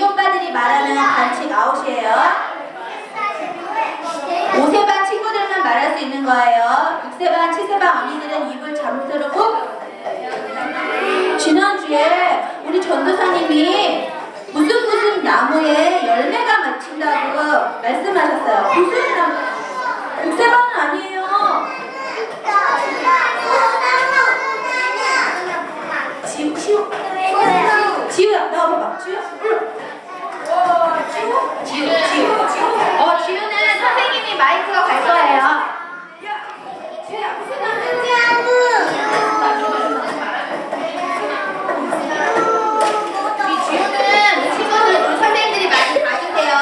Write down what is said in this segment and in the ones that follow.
말하면 반칙 아웃이에요. 5세반 친구들만 말할 수 있는 거예요. 6세반, 7세반 언니들은 입을 잠들고 지난주에 우리 전도사님이 무슨 무슨 나무에 열매가 맺힌다고 말씀하셨어요. 무슨 나무? 6세반은 아니에요. 지우, 지우. 지우야, 나와봐봐. 지우. 지우? 지우, 지우, 지우. 어, 지우는 선생님이 마이크가 갈 거예요. 우리 지우는 친구들, 우리 선생님들이 많이 봐주세요.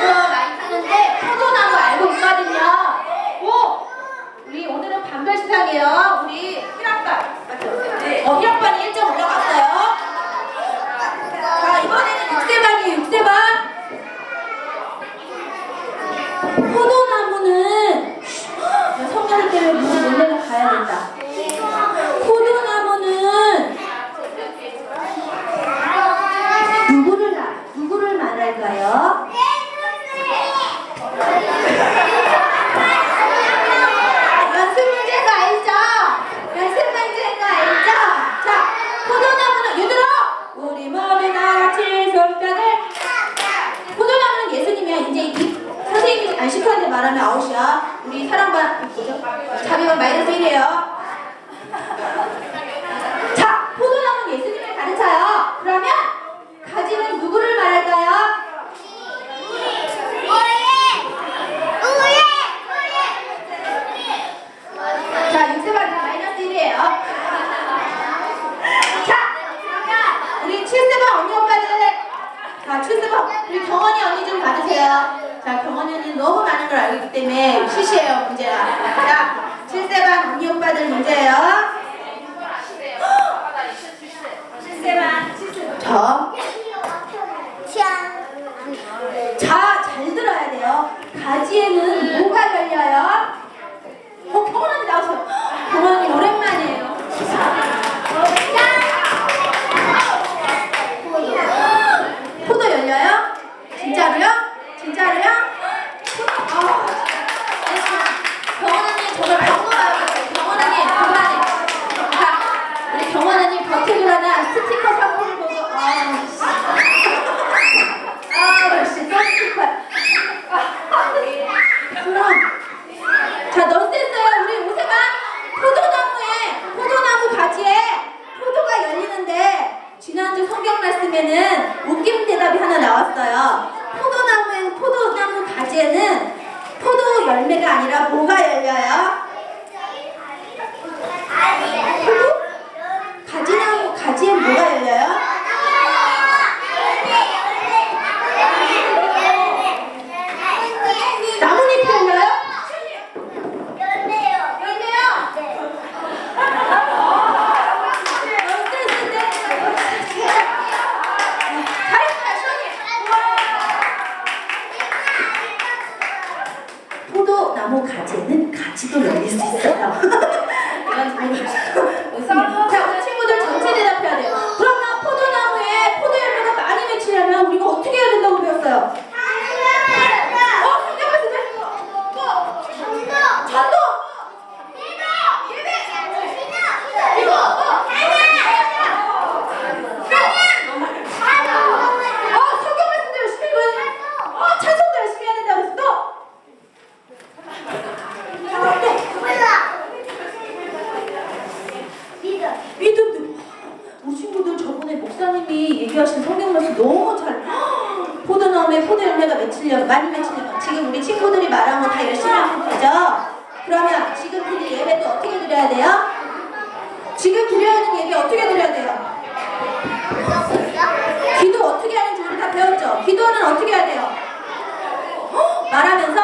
그거 많이 타는데 포도나무 알고 있거든요. 오! 우리 오늘은 시상이에요. 우리 1학반. 맞죠? 어, 1학반이 1점 올라갔어요. 자, 이번에는 6세반이에요, 6세반. 포도나무는 성경 때문에 무슨 논란을 가야 된다. 포도나무는 누구를 말할까요? 연습 문제인 거 알죠? 연습 문제인 거 알죠? 자, 포도나무는 얘들아, 우리 몸에 같이 손뼉을 포도나무는 예수님이야. 이제 이 선생님이 안 시켰는데 말하면 아웃이야. 우리 사랑반 뭐죠? 자비반 마이너스 1이에요. 자, 포도나무는 예수님을 가르쳐요. 그러면 가지는 누구를 말할까요? 자, 6세반 다 마이너스 1이에요. 자, 우리 7세 반 언니 오빠들. 자, 7세 반 우리 경원이 언니 좀 봐주세요. 자, 언니 너무 많은 걸 알고 있기 때문에 시시해요, 문제가. 자, 7세반 언니 오빠들 문제예요. 7세반, 7세반. 저, 자, 잘 들어야 돼요. 가지에는 뭐가 열려요? 어, 경원 언니 나오세요. 경원 언니 오랜만이에요. 포도 열려요? 진짜로요? 진짜로요? 아, 경원 언니 정말 방송하고 경원 언니 그만해. 자, 우리 경원 언니 버티기라나 스티커 상품을 보고 아, 씨. 아, 씨, 또 스티커. 그럼 자, 넌센스예요. 우리 오세반 포도나무에 포도나무 가지에 포도가 열리는데 지난주 성경 말씀에는 웃긴 대답이 하나 나왔어요. 포도나무에 포도나무 가지에는 포도 열매가 아니라 뭐가 열려요? 포도? 가지나무 가지에 뭐가 열려요? 나뭇잎이 열려요? 열매요? 포도 나무 가지에는 가지도 열릴 수 있어요. 이건 아니에 맞추려고 많이 맞추려고 지금 우리 친구들이 말한 거 다 열심히 하면 되죠? 그러면 지금 그 드릴 예배도 어떻게 드려야 돼요? 지금 드려야 하는 예배 어떻게 드려야 돼요? 기도 어떻게 하는지 우리 다 배웠죠? 기도는 어떻게 해야 돼요? 어? 말하면서